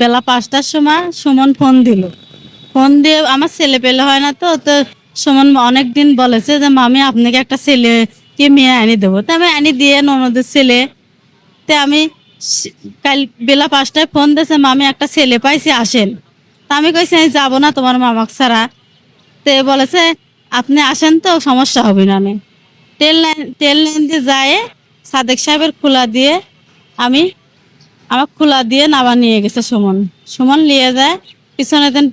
বেলা পাঁচটার সময় সুমন ফোন দিল। ফোন দিয়ে আমার ছেলে পেলে হয় না তো তো সুমন অনেক দিন বলেছে যে, মামি, আপনাকে একটা ছেলেকে মেয়ে আনি দেবো। তো আমি আনি দিয়ে ননদের ছেলে, তে আমি কাল বেলা পাঁচটায় ফোন দিয়েছে, মামি, একটা ছেলে পাইছি, আসেন। তা আমি কইছি, আমি যাব না তোমার মামাক ছাড়া। তে বলেছে, আপনি আসেন তো, সমস্যা হবে না। নে। তেল লাইন তেল লাইন দিয়ে যায় সাদেক সাহেবের খোলা দিয়ে আমি আমার খোলা দিয়ে নাবা নিয়ে গেছে সুমন। সুমন নিয়ে যায়, পিছনে দেন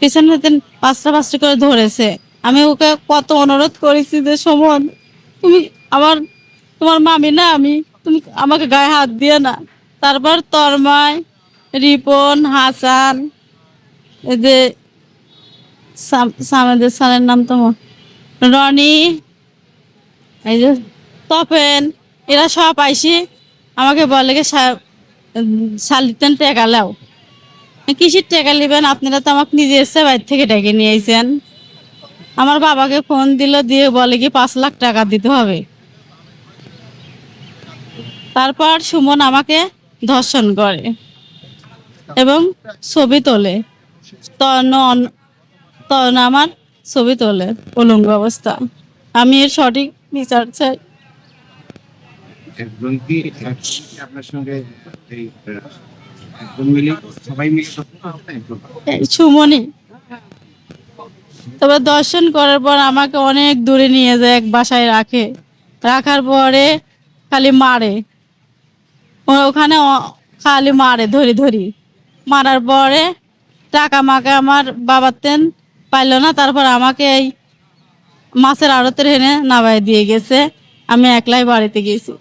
পিছনে দেন পাঁচটা পাঁচটা করে ধরেছে। আমি ওকে কত অনুরোধ করেছি যে, সুমন, তুমি আমার, তোমার মামি না, আমি, তুমি আমাকে গায়ে হাত দিয়ে না। তারপর তরমায় রিপন, হাসান, এই যে সাম- সামেদের সালের নাম তো রনি, এই যে তপেন, এরা সব আইসি আমাকে বলে কি শালিতেন টেকা লাও কিসের টেকা নেবেন আপনারা তো আমাকে নিজে এসে বাইর থেকে ডেকে নিয়ে আইছেন। আমার বাবাকে ফোন দিল, দিয়ে বলে কি পাঁচ লাখ টাকা দিতে হবে। তারপর সুমন আমাকে ধর্ষণ করে এবং ছবি তোলে। তখন আমার ছবি তোলে, উলঙ্গ অবস্থা। আমি এর সঠিক বিচার চাই। একজন কি আপনার সঙ্গে একজন মিলে সবাই মিলে সুমনি, তবে দর্শন করার পর আমাকে অনেক দূরে নিয়ে যায়, এক বাসায় রাখে। রাখার পরে খালি মারে। ওখানে খালি মারে ধরি ধরি। মারার পরে টাকা মাকে আমার বাবার তেন পাইলো না, তারপর আমাকে এই মাছের আড়তের হেনে নাবাই দিয়ে গেছে। আমি একলাই বাড়িতে গেছি।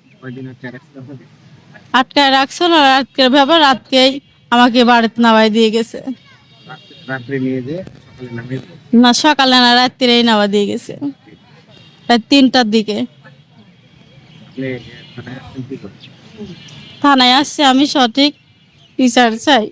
আটকায় রাখছিল না? আজকের ব্যাপার রাতকেই আমাকে বাড়িতে নামাই দিয়ে গেছে। না সকালে না রাত্রিরেই নামা দিয়ে গেছে। প্রায় তিনটার দিকে। থানায় আসছে আমি সঠিক বিচার চাই।